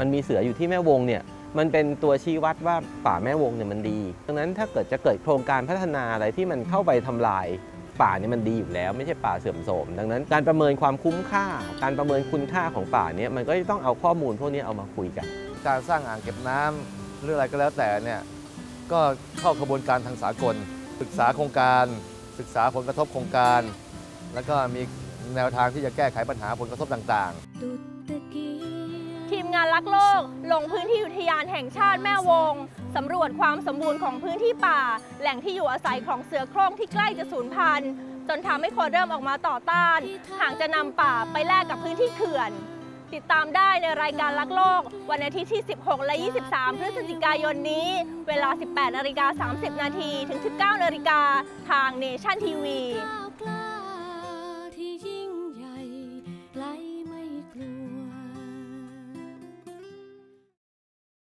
มันมีเสืออยู่ที่แม่วงเนี่ยมันเป็นตัวชี้วัดว่าป่าแม่วงเนี่ยมันดี ดังนั้นถ้าเกิดจะเกิดโครงการพัฒนาอะไรที่มันเข้าไปทำลายป่าเนี่ยมันดีอยู่แล้ว ไม่ใช่ป่าเสื่อมโทรมดังนั้นการประเมินความคุ้มค่า การประเมินคุณค่าของป่าเนี่ยมันก็จะต้องเอาข้อมูลพวกนี้เอามาคุยกัน การสร้างอ่างเก็บน้ำหรืออะไรก็แล้วแต่เนี่ยก็เข้ากระบวนการทางสากล ศึกษาโครงการ ศึกษาผลกระทบโครงการ แล้วก็มีแนวทางที่จะแก้ไขปัญหาผลกระทบต่าง ๆ รักโลก ลงพื้นที่อุทยานแห่งชาติแม่วง สำรวจความสมบูรณ์ของพื้นที่ป่า แหล่งที่อยู่อาศัยของเสือโคร่งที่ใกล้จะสูญพันธุ์ จนทำให้คนเริ่มออกมาต่อต้าน หากจะนำป่าไปแลกกับพื้นที่เขื่อน ติดตามได้ในรายการรักโลก วันอาทิตย์ที่ 16 และ 23 พฤศจิกายนนี้ เวลา 18นาฬิกา30 นาทีถึง 19นาฬิกาทางเนชั่นทีวี